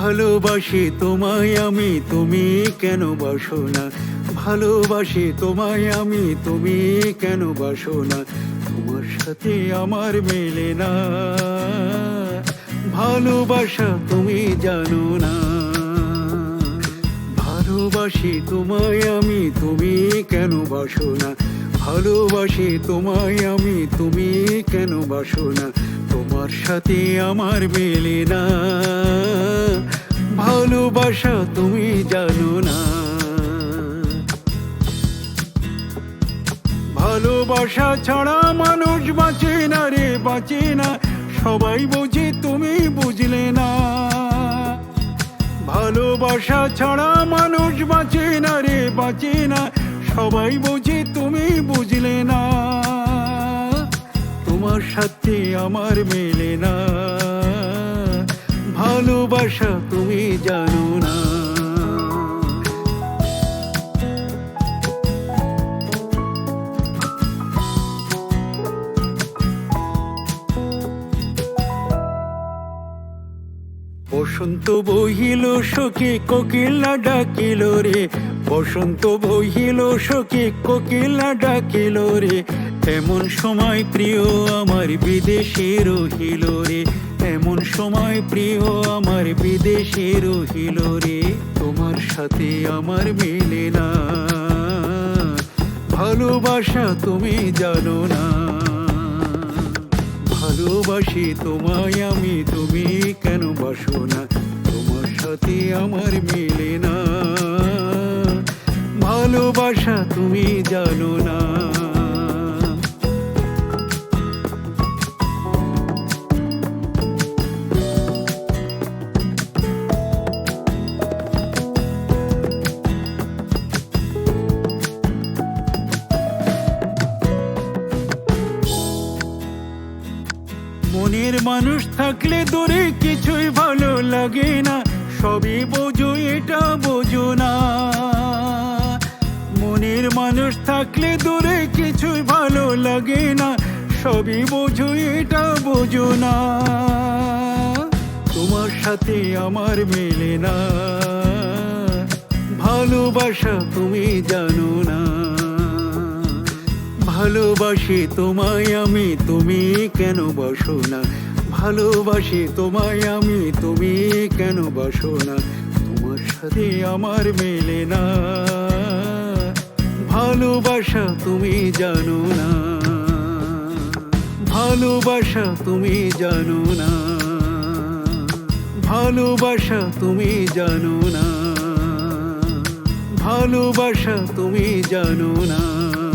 ভালোবাসি তোমায় আমি, তুমি কেন বাসো না? ভালোবাসি তোমায় আমি, তুমি কেন বাসো না? তোমার সাথে আমার মেলে না। ভালোবাসা তুমি জানো না। ভালোবাসি তোমায় আমি, তুমি কেন বাসো না? ভালোবাসি তোমায় আমি, তুমি কেন বাসো না? তোমার সাথে আমার মেলে না। ভালোবাসা তুমি জানো না। ভালোবাসা ছাড়া মানুষ বাঁচে না রে, বাঁচে না। সবাই বোঝে, তুমি বুঝলে না। ভালোবাসা ছাড়া মানুষ বাঁচে না রে, বাঁচে না। সবাই বোঝে বুঝলে না। তোমার সাথে আমার মেলে না। ভালোবাসা তুমি জানো না। বসন্ত বহিল, সখী কোকিলা ডাকিল রে। বসন্ত বহিল, সখী কোকিলা ডাকিল রে। এমন সময় প্রিয় আমার বিদেশে রহিল রে। এমন সময় প্রিয় আমার বিদেশে রহিল রে। তোমার সাথে আমার মেলে না। ভালোবাসা তুমি জানো না। ভালোবাসি তোমায় আমি, তুমি কেন বাসো না? তোমার সাথে আমার মেলে না। ভালোবাসা তুমি জানো না। মনের মানুষ থাকলে দূরে কিছুই ভালো লাগে না। সবই বোঝো, এটা বোঝো না। মনের মানুষ থাকলে দূরে কিছুই ভালো লাগে না। সবই বোঝো, এটা বোঝো না। তোমার সাথে আমার মেলে না। ভালোবাসা তুমি জানো না। ভালোবাসি তোমায় আমি, তুমি কেন বসো না? ভালোবাসি তোমায় আমি, তুমি কেন বসো না? তোমার সাথে আমার মেলে না। ভালোবাসা তুমি জানো না। ভালোবাসা তুমি জানো না। ভালোবাসা তুমি জানো না। ভালোবাসা তুমি জানো না।